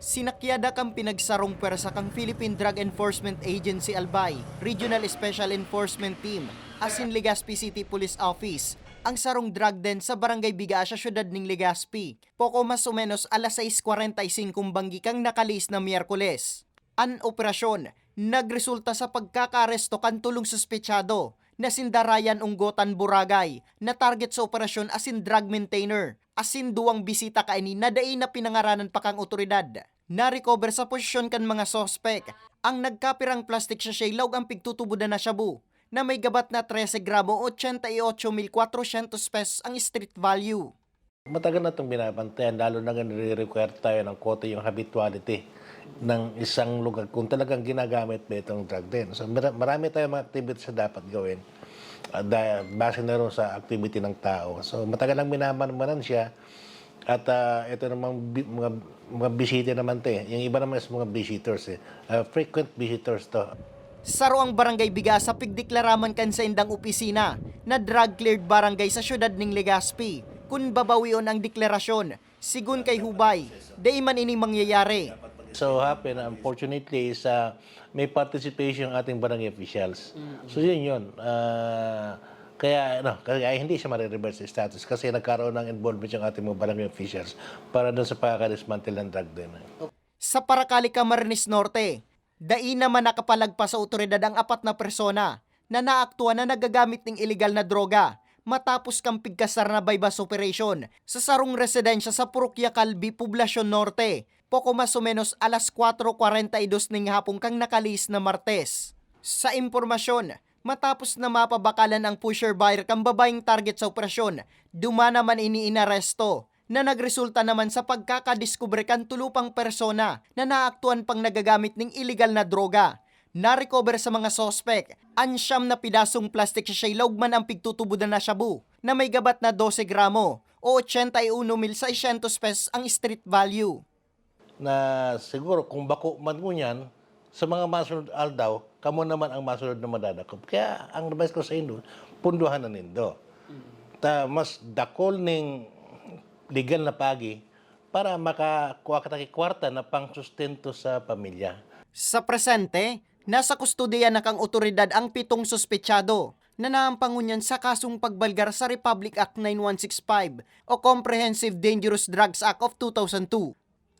Sinakyada kang pinagsarong pwersa kang Philippine Drug Enforcement Agency Albay, Regional Special Enforcement Team, asin Legazpi City Police Office, ang sarong drug den sa Barangay Biga sa syudad ng Legazpi. Poko mas o menos alas 6.45 banggi kang nakalis na Miyerkules. An operasyon, nagresulta sa pagkakaresto kan tulong suspechado na sindarayan unggotan Buragay na target sa operasyon asin drug maintainer asin duwang bisita kaini na dai na pinangaranan pa kang otoridad. Na-recover sa posisyon kan mga sospek ang nagkapirang plastic sa laog ang pigtutubudan na shabu na may gabat na 13 gramo 88,400 pesos ang street value. Matagal na itong binabantayan, lalo na nire-require tayo ng kote yung habituality ng isang lugar kung talagang ginagamit ba itong drug din. So mara- marami tayong mga activities na dapat gawin uh, dahil base na sa activity ng tao. So matagal nang minamanmanan siya at uh, ito namang bi- mga, mga bisita naman to eh. Yung iba naman is mga visitors eh. Uh, frequent visitors to. Saro ang barangay biga sa pigdeklaraman kan sa indang opisina na drug cleared barangay sa syudad ng Legazpi. Kung babawion ang deklarasyon, sigun kay Hubay, day man ini mangyayari. So happen, unfortunately, is uh, may participation ang ating barangay officials. So yun yun. Ah, kaya, ano, kaya hindi siya marireverse status kasi nagkaroon ng involvement yung ating mga barangay officials para doon sa pagkakadismantle ng drug din. Sa Paracali, Camarines Norte, dai naman nakapalagpas sa otoridad ang apat na persona na naaktuan na nagagamit ng illegal na droga matapos kang pigkasar na bypass operation sa sarong residensya sa Purukya Calvi, Poblacion Norte. Poko mas o menos alas 4.42 ng hapong kang nakalis na Martes. Sa impormasyon, matapos na mapabakalan ang pusher buyer kang babaeng target sa operasyon, dumana man ini inaresto na nagresulta naman sa pagkakadiskubre kan tulupang persona na naaktuan pang nagagamit ng illegal na droga. Na-recover sa mga sospek, ansyam na pidasong plastic sa shaylaog man ang pigtutubudan na shabu na may gabat na 12 gramo o 81,600 pesos ang street value. Na siguro kung bako man mo yan, sa mga masunod aldaw, kamo naman ang masunod na madadakop. Kaya ang advice ko sa inyo, punduhan na nindo. Ta, mas dakol ning legal na pagi para makakuha ka kwarta na pang sustento sa pamilya. Sa presente, nasa kustodiya na kang otoridad ang pitong suspechado na naampangunyan sa kasong pagbalgar sa Republic Act 9165 o Comprehensive Dangerous Drugs Act of 2002.